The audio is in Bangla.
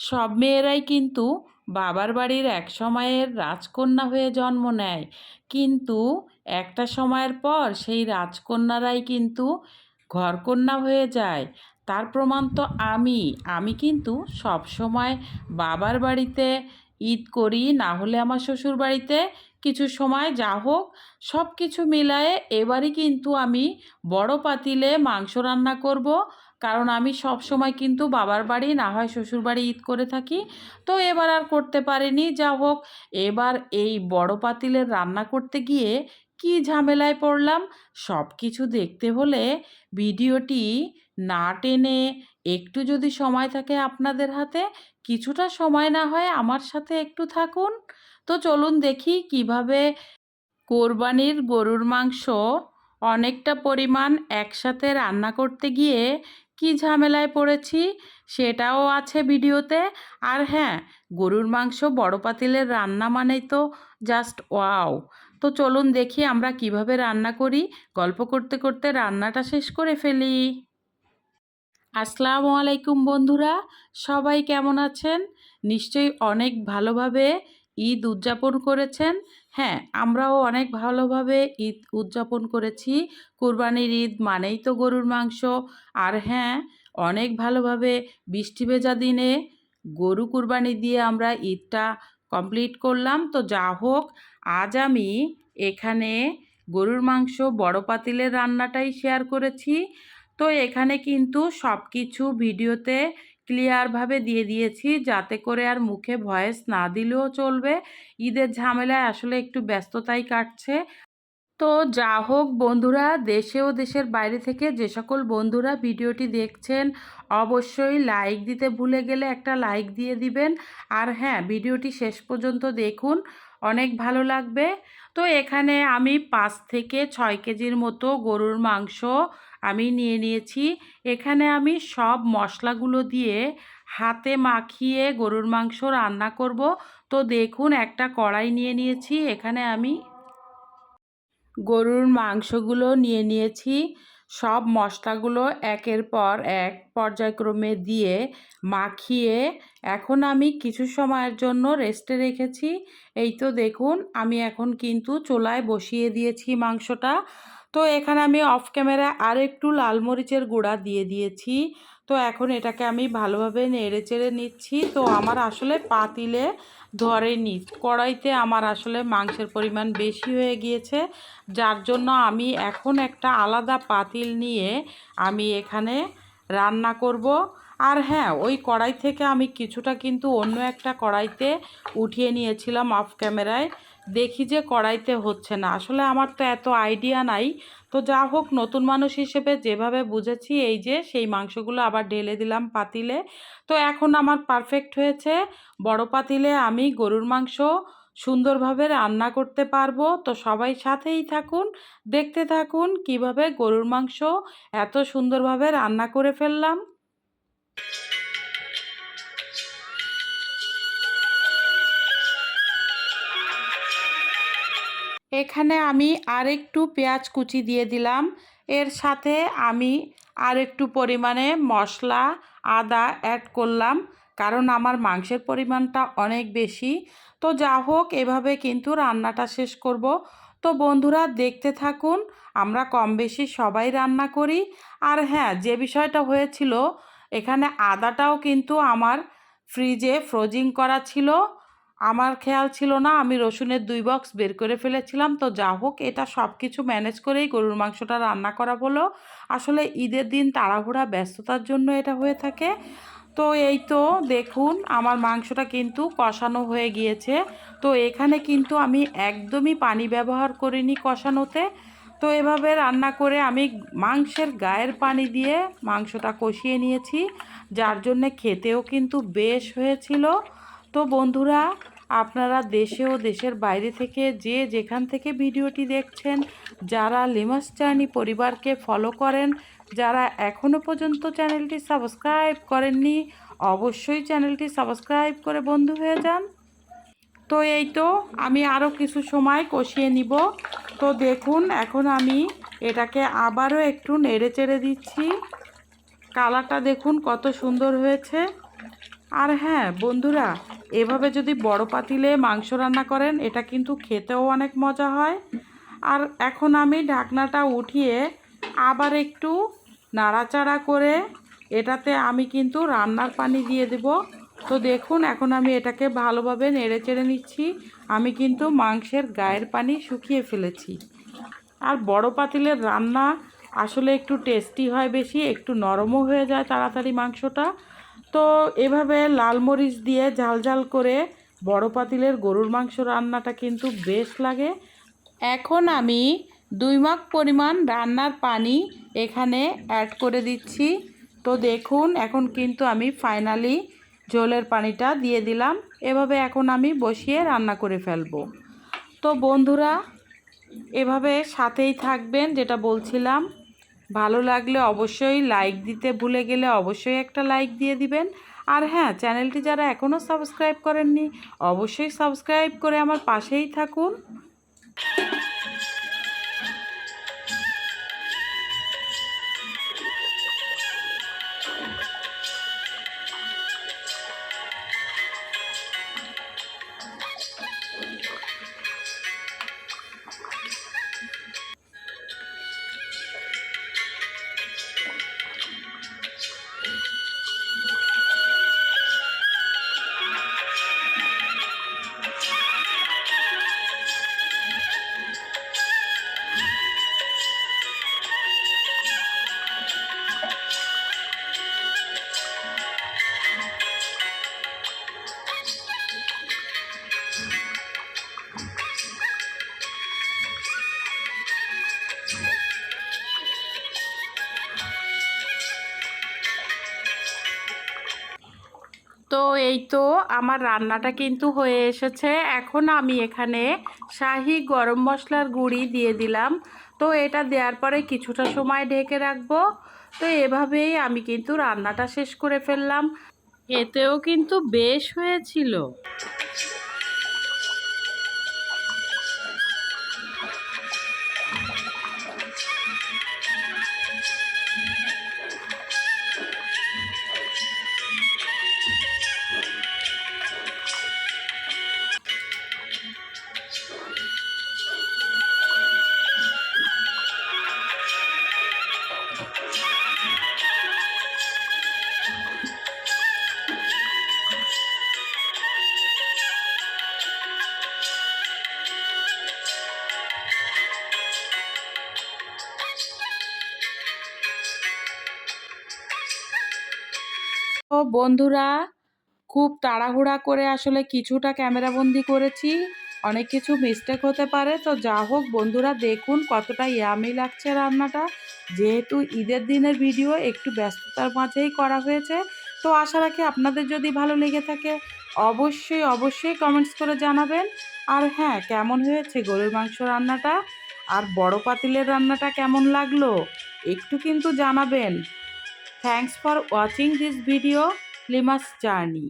সব মেয়েরাই কিন্তু বাবার বাড়ির এক সময়ের রাজকন্যা হয়ে জন্ম নেয়। কিন্তু একটা সময়ের পর সেই রাজকন্যারাই কিন্তু ঘরকন্যা হয়ে যায়। তার প্রমাণ তো আমি। আমি কিন্তু সব সময় বাবার বাড়িতে ঈদ করি, না হলে আমার শ্বশুর বাড়িতে কিছু সময় যা হোক সব কিছু মিলায়ে এবারই কিন্তু আমি বড় পাতিলে মাংস রান্না করব কারণ আমি সব সময় কিন্তু বাবার বাড়ি, না হয় শ্বশুর বাড়ি ঈদ করে থাকি। তো এবার আর করতে পারিনি। যা হোক, এবার এই বড় পাতিলের রান্না করতে গিয়ে কি ঝামেলায় পড়লাম? সব কিছু দেখতে হলে ভিডিওটি না টেনে একটু যদি সময় থাকে আপনাদের হাতে, কিছুটা সময় না হয় আমার সাথে একটু থাকুন। তো চলুন দেখি কীভাবে কোরবানির গরুর মাংস অনেকটা পরিমাণ একসাথে রান্না করতে গিয়ে কি ঝামেলায় পড়েছি সেটাও আছে ভিডিওতে। আর হ্যাঁ গরুর মাংস বড় পাতিলের রান্না মানেই তো জাস্ট ওয়াও তো চলুন দেখি আমরা কীভাবে রান্না করি। গল্প করতে করতে রান্নাটা শেষ করে ফেলি। আসসালামু আলাইকুম বন্ধুরা, সবাই কেমন আছেন? নিশ্চয়ই অনেক ভালোভাবে ঈদ উদযাপন করেছেন। হ্যাঁ আমরাও অনেক ভালোভাবে ঈদ উদযাপন করেছি। কোরবানির ঈদ মানেই তো গরুর মাংস। আর হ্যাঁ অনেক ভালোভাবে বৃষ্টি ভেজা দিনে গরু কুরবানি দিয়ে আমরা ঈদটা কমপ্লিট করলাম। তো যা হোক, আজ আমি এখানে গরুর মাংস, বড় পাতিলের রান্নাটাই শেয়ার করেছি। তো এখানে কিন্তু সব কিছু ভিডিওতে ক্লিয়ারভাবে দিয়ে দিয়েছি, যাতে করে আর মুখে ভয়েস না দিলেও চলবে। ঈদের ঝামেলায় আসলে একটু ব্যস্ততাই কাটছে। তো যা হোক বন্ধুরা, দেশে ও দেশের বাইরে থেকে যে সকল বন্ধুরা ভিডিওটি দেখছেন, অবশ্যই লাইক দিতে ভুলে গেলে একটা লাইক দিয়ে দিবেন। আর হ্যাঁ ভিডিওটি শেষ পর্যন্ত দেখুন। অনেক ভালো লাগবে। তো এখানে আমি পাঁচ থেকে ছয় কেজির মতো গরুর মাংস আমি নিয়ে নিয়েছি। এখানে আমি সব মশলাগুলো দিয়ে হাতে মাখিয়ে গরুর মাংস রান্না করব। তো দেখুন, একটা কড়াই নিয়ে নিয়েছি, এখানে আমি গরুর মাংসগুলো নিয়ে নিয়েছি। সব মশলাগুলো একের পর এক পর্যায়ক্রমে দিয়ে মাখিয়ে এখন আমি কিছু সময়ের জন্য রেস্টে রেখেছি। এই তো দেখুন, আমি এখন কিন্তু চোলায় বসিয়ে দিয়েছি মাংসটা। তো এখানে আমি অফ ক্যামেরায় আর একটু লাল মরিচের গুঁড়া দিয়ে দিয়েছি। তো এখন এটাকে আমি ভালোভাবে নেড়ে চেড়ে নিচ্ছি। তো আমার আসলে পাতিলে ধরেনি। কড়াইতে আমার আসলে মাংসের পরিমাণ বেশি হয়ে গিয়েছে। যার জন্য আমি এখন একটা আলাদা পাতিল নিয়ে আমি এখানে রান্না করব। আর হ্যাঁ ওই কড়াই থেকে আমি কিছুটা কিন্তু অন্য একটা কড়াইতে উঠিয়ে নিয়েছিলাম অফ ক্যামেরায় দেখি যে কড়াইতে হচ্ছে না। আসলে আমার তো এত আইডিয়া নাই। তো যা হোক, নতুন মানুষ হিসেবে যেভাবে বুঝেছি, এই যে সেই মাংসগুলো আবার ঢেলে দিলাম পাতিলে। তো এখন আমার পারফেক্ট হয়েছে। বড় পাতিলে আমি গরুর মাংস সুন্দরভাবে রান্না করতে পারব। তো সবাই সাথেই থাকুন, দেখতে থাকুন কীভাবে গরুর মাংস এত সুন্দরভাবে রান্না করে ফেললাম। এখানে আমি আরেকটু পেঁয়াজ কুচি দিয়ে দিলাম। এর সাথে আমি আরেকটু পরিমাণে মশলা, আদা অ্যাড করলাম, কারণ আমার মাংসের পরিমাণটা অনেক বেশি। তো যা হোক, এভাবে কিন্তু রান্নাটা শেষ করব। তো বন্ধুরা, দেখতে থাকুন, আমরা কম বেশি সবাই রান্না করি। আর হ্যাঁ যে বিষয়টা হয়েছিল, এখানে আদাটাও কিন্তু আমার ফ্রিজে ফ্রোজিং করা ছিল। আমার খেয়াল ছিল না, আমি রসুনের দুই বক্স বের করে ফেলেছিলাম। তো যা হোক, এটা সব কিছু ম্যানেজ করেই গরুর মাংসটা রান্না করা হলো। আসলে ঈদের দিন তাড়াহুড়া, ব্যস্ততার জন্য এটা হয়ে থাকে। তো এই তো, দেখুন, আমার মাংসটা কিন্তু কষানো হয়ে গিয়েছে। তো এখানে কিন্তু আমি একদমই পানি ব্যবহার করিনি কষানোতে। তো এভাবে রান্না করে আমি মাংসের গায়ের পানি দিয়ে মাংসটা কষিয়ে নিয়েছি, যার জন্যে খেতেও কিন্তু বেশ হয়েছিল। তো বন্ধুরা, আপনারা দেশে ও দেশের বাইরে থেকে যে যেখান থেকে ভিডিওটি দেখছেন, যারা লিমাস চার্নি পরিবারকে ফলো করেন, যারা এখনও পর্যন্ত চ্যানেলটি সাবস্ক্রাইব করেননি, অবশ্যই চ্যানেলটি সাবস্ক্রাইব করে বন্ধু হয়ে যান। তো এই তো, আমি আরও কিছু সময় কষিয়ে নিব। তো দেখুন, এখন আমি এটাকে আবারও একটু নেড়ে চেড়ে দিচ্ছি। কালারটা দেখুন কত সুন্দর হয়েছে। আর হ্যাঁ বন্ধুরা, এভাবে যদি বড় পাতিলে মাংস রান্না করেন, এটা কিন্তু খেতেও অনেক মজা হয়। আর এখন আমি ঢাকনাটা উঠিয়ে আবার একটু নাড়াচাড়া করে এটাতে আমি কিন্তু রান্নার পানি দিয়ে দেব। তো দেখুন, এখন আমি এটাকে ভালোভাবে নেড়ে চেড়ে নিচ্ছি। আমি কিন্তু মাংসের গায়ের পানি শুকিয়ে ফেলেছি। আর বড় পাতিলের রান্না আসলে একটু টেস্টি হয় বেশি, একটু নরমও হয়ে যায় তাড়াতাড়ি মাংসটা। তো এভাবে লাল মরিচ দিয়ে ঝাল ঝাল করে বড় পাতিলের গরুর মাংস রান্নাটা কিন্তু বেশ লাগে। এখন আমি দুই মাগ পরিমাণ রান্নার পানি এখানে অ্যাড করে দিচ্ছি। তো দেখুন, এখন কিন্তু আমি ফাইনালি জলের পানিটা দিয়ে দিলাম। এভাবে এখন আমি বসিয়ে রান্না করে ফেলব। তো বন্ধুরা, এভাবে সাথেই থাকবেন, যেটা বলছিলাম। ভালো লাগলে অবশ্যই লাইক দিতে ভুলে গেলে অবশ্যই একটা লাইক দিয়ে দিবেন। আর হ্যাঁ চ্যানেলটি যারা এখনও সাবস্ক্রাইব করেননি, অবশ্যই সাবস্ক্রাইব করে আমার পাশেই থাকুন। তো এই তো আমার রান্নাটা কিন্তু হয়ে এসেছে। এখন আমি এখানে শাহি গরম মশলার গুঁড়ি দিয়ে দিলাম। তো এটা দেওয়ার পরে কিছুটা সময় ঢেকে রাখব। তো এভাবেই আমি কিন্তু রান্নাটা শেষ করে ফেললাম। এতেও কিন্তু বেশ হয়েছিল। বন্ধুরা, খুব তাড়াহুড়া করে আসলে কিছুটা ক্যামেরাবন্দি করেছি। অনেক কিছু মিস্টেক হতে পারে। তো যা হোক, বন্ধুরা, দেখুন কতটা ইয়ামি লাগছে রান্নাটা। যেহেতু ঈদের দিনের ভিডিও একটু ব্যস্ততার মাঝেই করা হয়েছে। তো আশা রাখি আপনাদের যদি ভালো লেগে থাকে, অবশ্যই অবশ্যই কমেন্টস করে জানাবেন। আর হ্যাঁ কেমন হয়েছে গরুর মাংস রান্নাটা? আর বড় পাতিলের রান্নাটা কেমন লাগল? একটু কিন্তু জানাবেন। Thanks for watching this video লিমাস journey